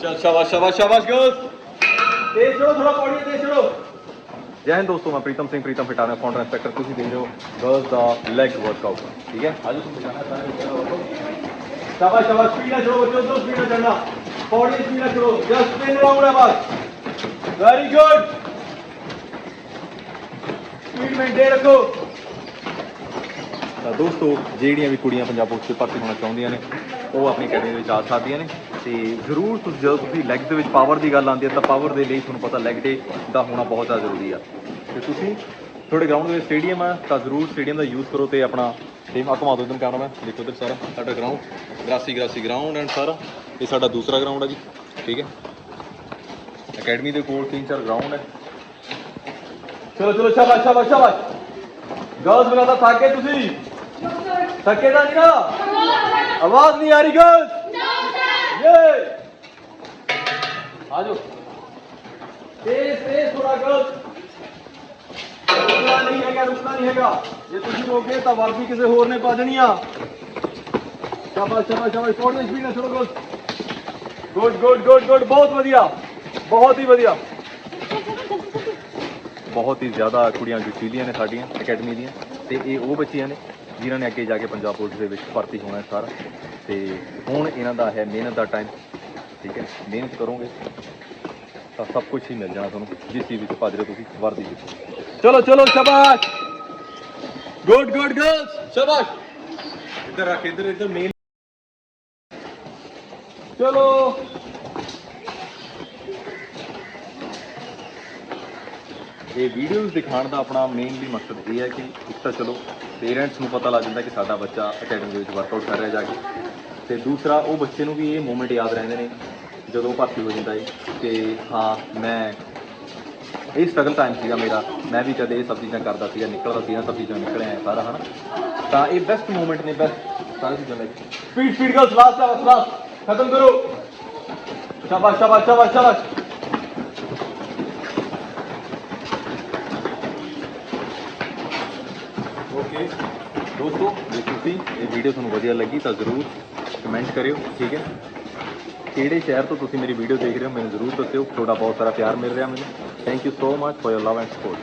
चल शाबाश शाबाश शाबाश तेज थोड़ा जय हिंद दोस्तों मैं प्रीतम सिंह प्रीतम फिटाना फाउंडर इंस्पेक्टर कुछ ही दे रहे हो गर्ल्स द लेग वर्कआउट ठीक है? आज तुम शाबाश शाबाश स्पीड ना बच्चों दोस्त स्पीड चलना पौड़ी स्पीड ना जस्ट स्पिन राउंड है बस। वेरी गुड स्पीड मेंटेन रखो। ਤਾਂ ਦੋਸਤੋ, ਜਿਹੜੀਆਂ ਵੀ ਕੁੜੀਆਂ ਪੰਜਾਬ ਪੁਲਿਸ 'ਚ ਭਰਤੀ ਹੋਣਾ ਚਾਹੁੰਦੀਆਂ ਨੇ, ਉਹ ਆਪਣੀ ਅਕੈਡਮੀ ਵਿੱਚ ਆ ਸਕਦੀਆਂ ਨੇ। ਤੇ ਜ਼ਰੂਰ ਤੁਸੀਂ, ਜਦੋਂ ਤੁਸੀਂ ਲੈਗ ਦੇ ਵਿੱਚ ਪਾਵਰ ਦੀ ਗੱਲ ਆਉਂਦੀ ਹੈ, ਤਾਂ ਪਾਵਰ ਦੇ ਲਈ ਤੁਹਾਨੂੰ ਪਤਾ ਲੈਗ ਡੇ ਦਾ ਹੋਣਾ ਬਹੁਤ ਜ਼ਿਆਦਾ ਜ਼ਰੂਰੀ ਆ। ਤੇ ਤੁਸੀਂ ਤੁਹਾਡੇ ਗਰਾਊਂਡ ਦੇ ਵਿੱਚ ਸਟੇਡੀਅਮ ਆ, ਤਾਂ ਜ਼ਰੂਰ ਸਟੇਡੀਅਮ ਦਾ ਯੂਜ਼ ਕਰੋ ਤੇ ਆਪਣਾ ਟੀਮ ਆ ਘੁਮਾ ਦਿਓ, ਇਧਰ ਕੈਮਰਾਮੈਨ ਦੇਖੋ ਇਧਰ ਸਾਰਾ, ਸਾਡਾ ground grassy grassy ground and ਸਾਰਾ। ਇਹ ਸਾਡਾ ਦੂਸਰਾ ਗਰਾਊਂਡ ਹੈ ਜੀ, ਠੀਕ ਹੈ? ਅਕੈਡਮੀ ਦੇ ਕੋਲ ਤਿੰਨ ਚਾਰ ਗਰਾਊਂਡ ਹੈ। ਚਲੋ ਚਲੋ, ਸ਼ਾਬਾਸ਼ ਸ਼ਾਬਾਸ਼ ਸ਼ਾਬਾਸ਼। ਗਰਲਸ ਬਣਾ ਥੱਕ ਗਏ ਤੁਸੀਂ। ਥੱਕੇ ਤਾਂ ਨਹੀਂ ਨਾ। ਆਵਾਜ਼ ਨਹੀਂ ਆ ਰਹੀ ਗਰਲਸ ਯੇ ਆਜੋ ਤੇਜ਼ ਤੇਜ਼ ਥੋੜਾ ਗਰਲਸ ਰੁਕਣਾ ਨਹੀਂ ਹੈਗਾ, ਰੁਕਣਾ ਨਹੀਂ ਹੈਗਾ। ਜੇ ਤੁਸੀਂ ਰੋਕੇ ਤਾਂ ਵਰਦੀ ਕਿਸੇ ਹੋਰ ਨੇ ਪਾ ਆ ਸ਼ਾਬਾਸ਼ ਸ਼ਾਬਾਸ਼ ਸ਼ਾਬਾਸ਼। ਕੋਡ ਸਪੀਡ ਨਾਲ ਚਲੋ girls good good good good ਬਹੁਤ ਵਧੀਆ। ਬਹੁਤ ਹੀ ਵਧੀਆ। ਬਹੁਤ ਹੀ ਜ਼ਿਆਦਾ ਕੁੜੀਆਂ ਜੁਟੀਲੀਆਂ ਨੇ ਸਾਡੀਆਂ, ਅਕੈਡਮੀ ਦੀਆਂ। ਤੇ ਇਹ ਉਹ ਬੱਚੀਆਂ ਨੇ। ਜਿਨ੍ਹਾਂ ਨੇ ਅੱਗੇ ਜਾ ਕੇ ਪੰਜਾਬ ਪੁਲਿਸ ਦੇ ਵਿੱਚ ਭਰਤੀ ਹੋਣਾ ਹੈ ਸਾਰਾ। ਤੇ ਹੁਣ ਇਹਨਾਂ ਦਾ ਹੈ ਮਿਹਨਤ ਦਾ ਟਾਈਮ ਠੀਕ ਹੈ, ਮਿਹਨਤ ਕਰੋਗੇ ਤਾਂ ਸਭ ਕੁਝ ਹੀ ਮਿਲ ਜਾਣਾ ਤੁਹਾਨੂੰ। ਜਿਸ ਚੀਜ਼ ਵਿੱਚ ਭੱਜ ਰਹੇ ਹੋ ਤੁਸੀਂ, ਵਰਦੀ ਵਿੱਚ। ਚਲੋ ਚਲੋ, ਸ਼ਾਬਾਸ਼! ਗੁੱਡ ਗੁੱਡ ਗਰਲਸ ਸ਼ਾਬਾਸ਼! ਇੱਧਰ ਰੱਖ, ਇੱਧਰ ਇੱਧਰ ਮੇਨ ਚਲੋ। ਇਹ ਵੀਡੀਓਜ਼ ਦਿਖਾਉਣ ਦਾ ਆਪਣਾ ਮੇਨਲੀ ਮਕਸਦ ਇਹ ਹੈ ਕਿ ਇੱਕ ਤਾਂ ਚਲੋ ਪੇਰੈਂਟਸ ਨੂੰ ਪਤਾ ਲੱਗ ਜਾਂਦਾ ਕਿ ਸਾਡਾ ਬੱਚਾ ਅਕੈਡਮੀ ਦੇ ਵਿੱਚ ਵਰਕਆਊਟ ਕਰ ਰਿਹਾ ਜਾ ਕੇ। ਤੇ ਦੂਸਰਾ, ਉਹ ਬੱਚੇ ਨੂੰ ਵੀ ਇਹ ਮੂਮੈਂਟ ਯਾਦ ਰਹਿੰਦੇ ਨੇ, ਜਦੋਂ ਭਰਤੀ ਹੋ ਜਾਂਦਾ ਹੈ ਕਿ ਹਾਂ, ਮੈਂ ਇਹ ਸਟਰਗਲ ਟਾਈਮ ਸੀਗਾ ਮੇਰਾ, ਮੈਂ ਵੀ ਕਦੇ ਇਹ ਸਭ ਚੀਜ਼ਾਂ ਕਰਦਾ ਸੀਗਾ, ਨਿਕਲਦਾ ਸੀਗਾ ਸਭ ਚੀਜ਼ਾਂ ਨਿਕਲਿਆ ਹੈ ਸਾਰਾ, ਹਨਾ? ਤਾਂ ਇਹ ਬੈਸਟ ਮੂਮੈਂਟ ਨੇ ਬੈਸਟ ਸਾਰੀ ਚੀਜ਼ਾਂ ਲਈ speed speed girls last last ਖਤਮ ਕਰੋ। ਸ਼ਾਬਾਸ਼ ਸ਼ਾਬਾਸ਼ ਸ਼ਾਬਾਸ਼ ਸ਼ਾਬਾਸ਼। ਓਕੇ ਦੋਸਤੋ, ਜੇ ਤੁਸੀਂ ਇਹ ਵੀਡੀਓ ਤੁਹਾਨੂੰ ਵਧੀਆ ਲੱਗੀ ਤਾਂ ਜ਼ਰੂਰ ਕਮੈਂਟ ਕਰਿਓ, ਠੀਕ ਹੈ? ਕਿਹੜੇ ਸ਼ਹਿਰ ਤੋਂ ਤੁਸੀਂ ਮੇਰੀ ਵੀਡੀਓ ਦੇਖ ਰਹੇ ਹੋ, ਮੈਨੂੰ ਜ਼ਰੂਰ ਦੱਸਿਓ। ਤੁਹਾਡਾ ਬਹੁਤ ਸਾਰਾ ਪਿਆਰ ਮਿਲ ਰਿਹਾ ਮੈਨੂੰ। Thank you so much for your love and support